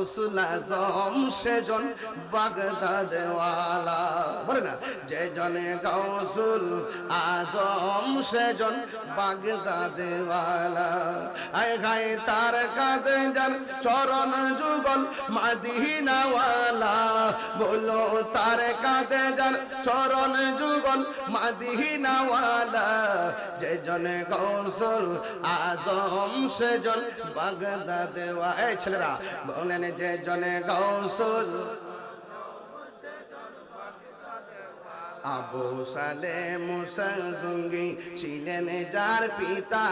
গৌসুল আজম, সেজন বাগদাদওয়ালা। বলে না? যে জনে গৌসুল আজম, সেজন বাগদাদওয়ালা। আয় গায়ে তার কাঁদে যান চরণ যুগল মাদিনাওয়ালা। বলো তার চরণ যুগল যে জনে আজম, সেজন ছেলেরা, বলেন যে জনে গৌসুল আবু সালে মুসা জঙ্গি ছিলেন যার পিতা।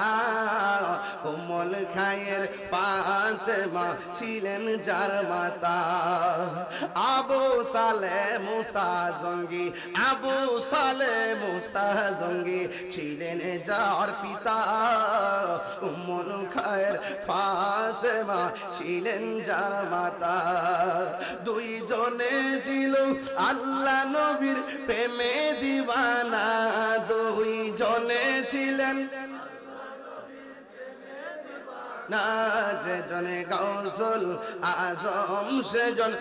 কোমল খায়ের পাতেমা ছিলেন যার মাতা। আবু সালে মুসা জঙ্গি, আবু সালে মুসা জঙ্গি ছিলেন যার পিতা। কোমল খায়ের ফাতেমা ছিলেন যার মাতা। দুইজনে ছিল আল্লাহ নবীর প্রেমে দিবানা দুই জনে ছিলেন। না যে জনে গৌসল আজম সেজন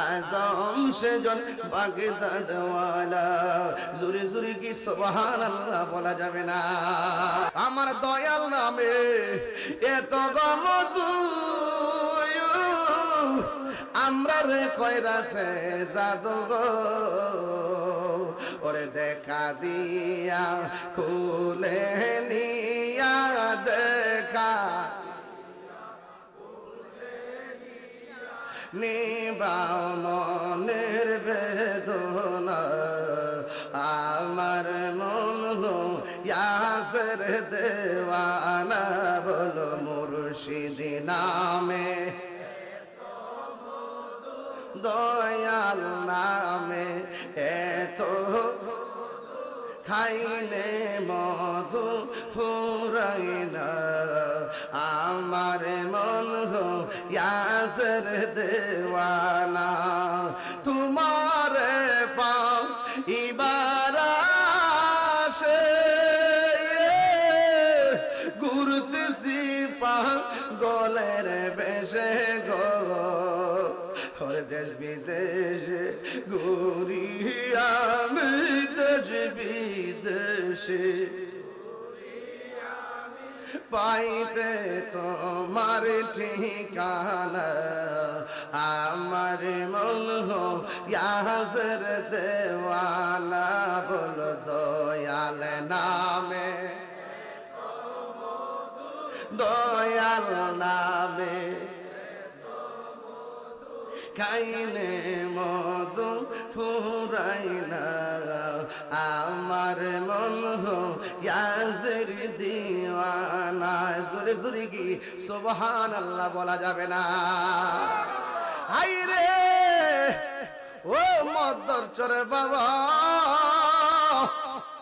আজম সেজন জুরি জুরি কি আল্লাহ বলা যাবে না? আমার দয়াল নামে এত গমতু আমরা রে কয়রাছে জাদু ওরে দেখা দিয়া, খুলে নিয়া দেখা। নিবাও মনের বেদনা, আমার মন ইয়াসের দেওয়ানা, বলো মুর্শিদ নামে। দয়াল নামে এত খাইলে মধু ফুরাই আমার মন হো ইয়াসের দেওয়ানা। তোমার পাও ইবারাসে ঘুরতেছি পা গলের বেশে ওর দেশ বিদেশে ঘুরি আমি দেশ বিদেশে। পাইতে তোমার ঠিকানা, আমার মন হো দেওয়ালা বল দয়াল নামে। দয়াল নামে। খাইলে মধু ফুরাই না আমার মন হো ইয়াজের দিওয়ানা। জোরে জোরে কি? সুবহান আল্লাহ বলা যাবে না। হাই রে ও মদর চরে বাবা!